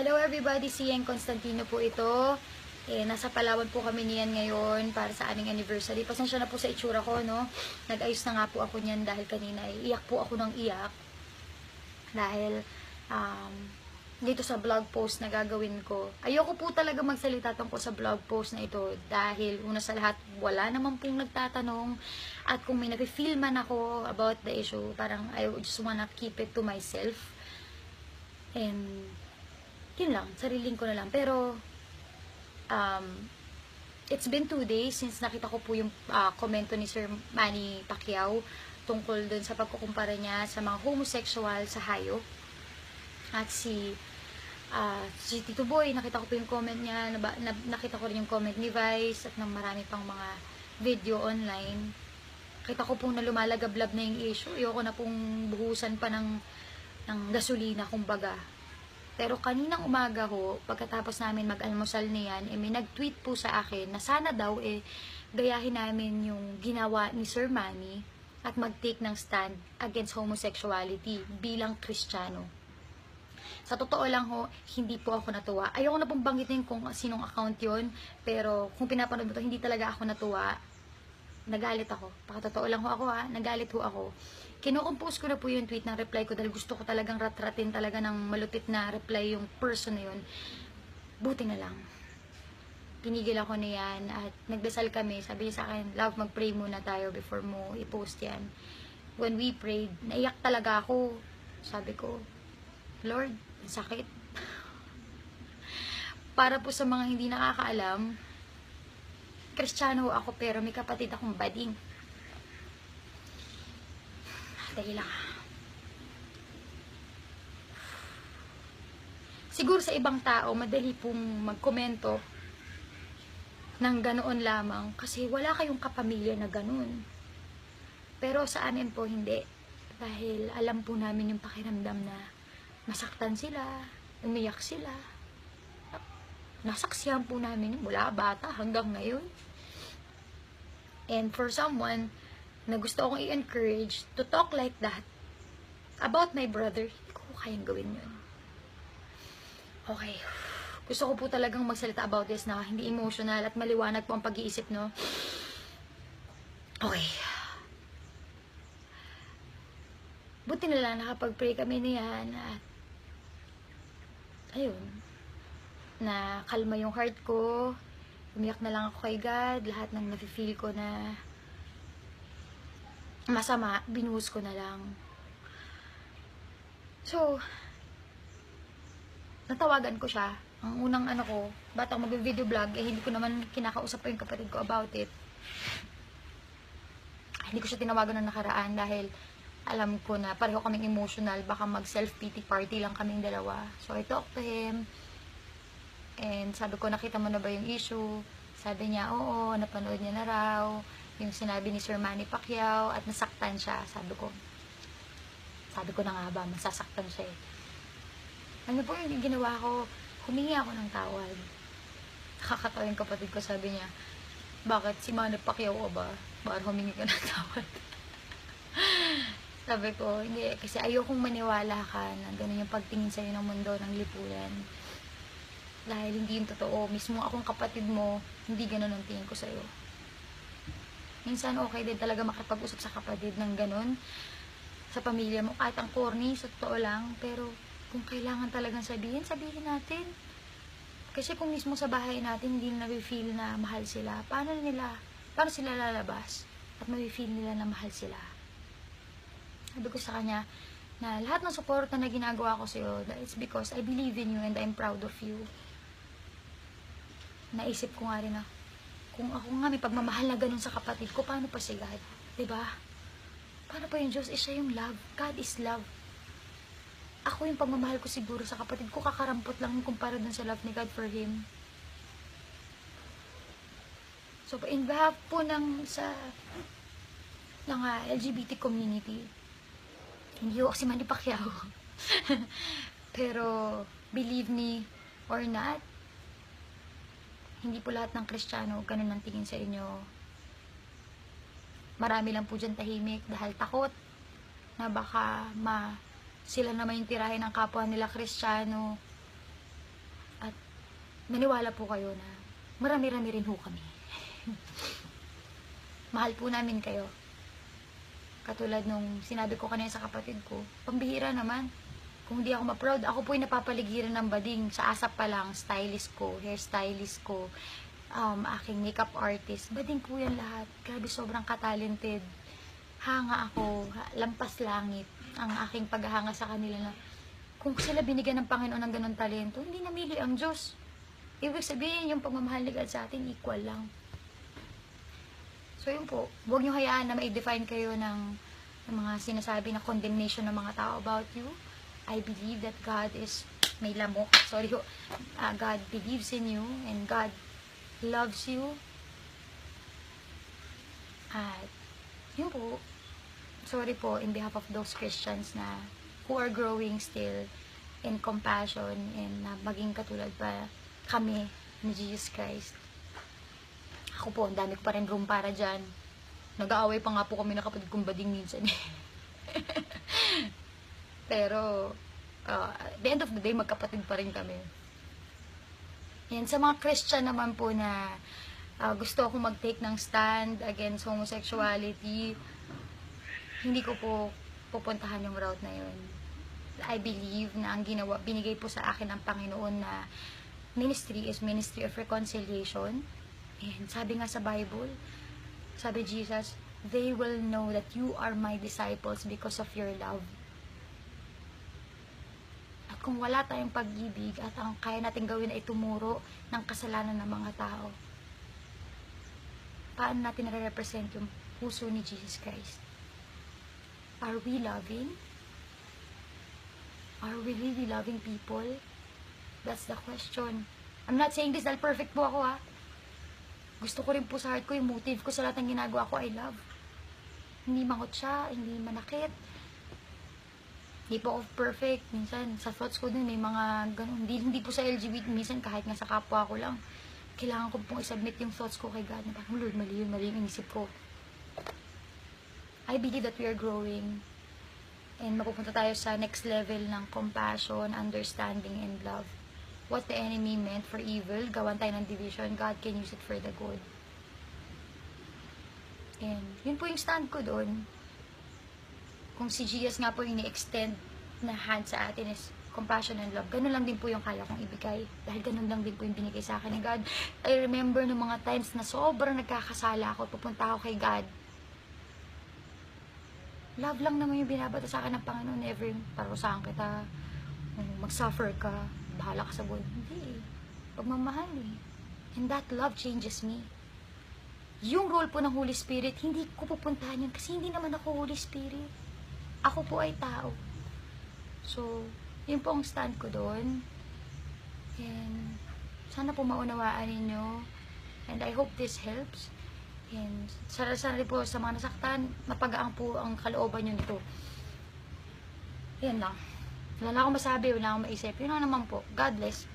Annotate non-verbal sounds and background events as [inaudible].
Hello everybody, si Ian Constantino po ito. Eh, nasa Palawan po kami niyan ngayon para sa aming anniversary. Pasensya na po sa itsura ko, no? Nag-ayos na nga po ako niyan dahil kanina ay iyak po ako ng iyak. Dahil, um, dito sa blog post na gagawin ko. Ayoko po talaga magsalita tungkol sa blog post na ito dahil una sa lahat, wala naman pong nagtatanong at kung may nafe-feel man ako about the issue, parang I just wanna keep it to myself. And, yun lang, sariling ko na lang. Pero, um, it's been two days since nakita ko po yung ah, komento ni Sir Manny Pacquiao tungkol dun sa pagkukumpara niya sa mga homosexual sa hayop. At si ah, si Tito Boy, nakita ko po yung comment niya, naba, na, nakita ko rin yung comment ni Vice at ng marami pang mga video online. Kita ko pong na lumalagablab na yung issue. Ayoko na pong buhusan pa ng, ng gasolina, kumbaga. Pero kaninang umaga ho, pagkatapos namin mag-almusal niyan, eh, may nag-tweet po sa akin na sana daw eh, gayahin namin yung ginawa ni Sir Manny at mag-take ng stand against homosexuality bilang Kristiyano. Sa totoo lang ho, hindi po ako natuwa. Ayoko na pong banggitin kung sinong account yon pero kung pinapanood mo to, hindi talaga ako natuwa. Nagalit ako. Pakatotoo lang ho ako ha, nagalit ho ako. Kinocompose ko na po yung tweet ng reply ko dahil gusto ko talagang ratratin talaga ng malupit na reply yung person na yun. Buti na lang. Pinigil ako niyan at nagdasal kami. Sabi niya sa akin, love, mag-pray muna tayo before mo i-post yan. When we prayed, naiyak talaga ako. Sabi ko, Lord, sakit. [laughs] Para po sa mga hindi nakakaalam, Kristiyano ako pero may kapatid akong bading. Dali lang. Siguro sa ibang tao, madali pong magkomento ng ganoon lamang kasi wala kayong kapamilya na ganoon. Pero sa amin po hindi. Dahil alam po namin yung pakiramdam na masaktan sila, umiyak sila. Nasaksihan po namin mula bata hanggang ngayon. And for someone na gusto akong i-encourage to talk like that about my brother, hindi ko kayang gawin yun. Okay. Gusto ko po talagang magsalita about this na hindi emotional at maliwanag po ang pag-iisip, no? Okay. Buti na lang nakapag-pray kami niyan at ayun, na kalma yung heart ko. Umiyak na lang ako kay God. Lahat ng nafe-feel ko na masama, binuhos ko na lang. So, natawagan ko siya. Ang unang ano ko, bata ako mag-video vlog, eh hindi ko naman kinakausap pa yung kapatid ko about it. Hindi ko siya tinawagan ng nakaraan dahil alam ko na pareho kaming emotional, baka mag self-pity party lang kaming dalawa. So, I talked to him. And sabi ko, nakita mo na ba yung issue? Sabi niya, oo, napanood niya na raw. Yung sinabi ni Sir Manny Pacquiao at nasaktan siya. Sabi ko, sabi ko na nga ba, masasaktan siya eh. Ano po yung ginawa ko? Humingi ako ng tawad. Nakakatawa yung kapatid ko, sabi niya, bakit si Manny Pacquiao ka ba? Bakit humingi ka ng [laughs] tawad? sabi ko, hindi, kasi ayokong maniwala ka na ganun yung pagtingin sa'yo ng mundo ng lipunan dahil hindi yung totoo. Mismo akong kapatid mo, hindi ganun ang tingin ko sa'yo. Minsan okay din talaga makipag-usap sa kapatid ng ganun. Sa pamilya mo, kahit ang corny, sa totoo lang. Pero kung kailangan talagang sabihin, sabihin natin. Kasi kung mismo sa bahay natin, hindi na feel na mahal sila, paano nila, paano sila lalabas? At feel nila na mahal sila. Sabi ko sa kanya, na lahat ng suporta na ginagawa ko sa'yo, that it's because I believe in you and I'm proud of you naisip ko nga rin na, kung ako nga may pagmamahal na ganun sa kapatid ko, paano pa si God? ba? Diba? Paano pa yung Diyos? Eh, siya yung love. God is love. Ako yung pagmamahal ko siguro sa kapatid ko, kakarampot lang yung kumpara dun sa love ni God for him. So, in behalf po ng sa ng ah, LGBT community, hindi ako si Manny Pacquiao. [laughs] Pero, believe me or not, hindi po lahat ng Kristiyano ganun ang tingin sa inyo. Marami lang po dyan tahimik dahil takot na baka ma sila naman yung tirahin ng kapwa nila Kristiyano maniwala po kayo na marami-rami rin ho kami. [laughs] Mahal po namin kayo. Katulad nung sinabi ko kanina sa kapatid ko, pambihira naman. Kung hindi ako ma-proud, ako po yung napapaligiran ng bading. Sa asap pa lang, stylist ko, hairstylist ko, um, aking makeup artist. Bading po yan lahat. Grabe, sobrang katalented. Hanga ako, lampas langit ang aking paghahanga sa kanila na kung sila binigyan ng Panginoon ng ganun talento, hindi namili ang Diyos. Ibig sabihin, yung pagmamahal ni God sa atin, equal lang. So, yun po. Huwag niyo hayaan na ma-define kayo ng, ng mga sinasabi na condemnation ng mga tao about you. I believe that God is, may lamok, sorry Ah, God believes in you and God loves you. At, yun po, sorry po in behalf of those Christians na who are growing still in compassion and na maging katulad pa kami ni Jesus Christ. Ako po, ang dami ko pa rin room para dyan. Nag-aaway pa nga po kami na kapatid kong bading minsan. [laughs] Pero, uh, at the end of the day, magkapatid pa rin kami. Yan, sa mga Christian naman po na uh, gusto akong mag-take ng stand against homosexuality, hindi ko po pupuntahan yung route na yun. I believe na ang ginawa, binigay po sa akin ng Panginoon na ministry is ministry of reconciliation. And sabi nga sa Bible, sabi Jesus, they will know that you are my disciples because of your love. Kung wala tayong pag-ibig at ang kaya natin gawin ay tumuro ng kasalanan ng mga tao, paano natin nare-represent yung puso ni Jesus Christ? Are we loving? Are we really loving people? That's the question. I'm not saying this dahil perfect po ako ha. Gusto ko rin po sa heart ko, yung motive ko sa lahat ng ginagawa ko, I love. Hindi mangot siya, hindi manakit. Hindi po ako perfect. Minsan, sa thoughts ko din, may mga ganun. Hindi, hindi po sa LGBT, minsan kahit nga sa kapwa ko lang. Kailangan ko pong isubmit yung thoughts ko kay God. Na parang, Lord, mali yun, mali yung inisip ko. I believe that we are growing and mapupunta tayo sa next level ng compassion, understanding, and love. What the enemy meant for evil, gawan tayo ng division, God can use it for the good. And yun po yung stand ko doon. Kung si Jesus nga po yung ni-extend na hand sa atin is compassion and love, ganun lang din po yung kaya kong ibigay. Dahil ganun lang din po yung binigay sa akin ni God. I remember nung mga times na sobrang nagkakasala ako, pupunta ako kay God love lang naman yung binabata sa akin ng Panginoon. Never yung parusahan kita, mag-suffer ka, bahala ka sa buhay. Hindi eh. Pagmamahal eh. And that love changes me. Yung role po ng Holy Spirit, hindi ko pupuntahan yun kasi hindi naman ako Holy Spirit. Ako po ay tao. So, yun po ang stand ko doon. And, sana po maunawaan ninyo. And I hope this helps. And sana sana po sa mga nasaktan, mapagaang po ang kalooban nyo nito. Yan lang. Wala akong masabi, wala akong maisip. Yun lang naman po. God bless.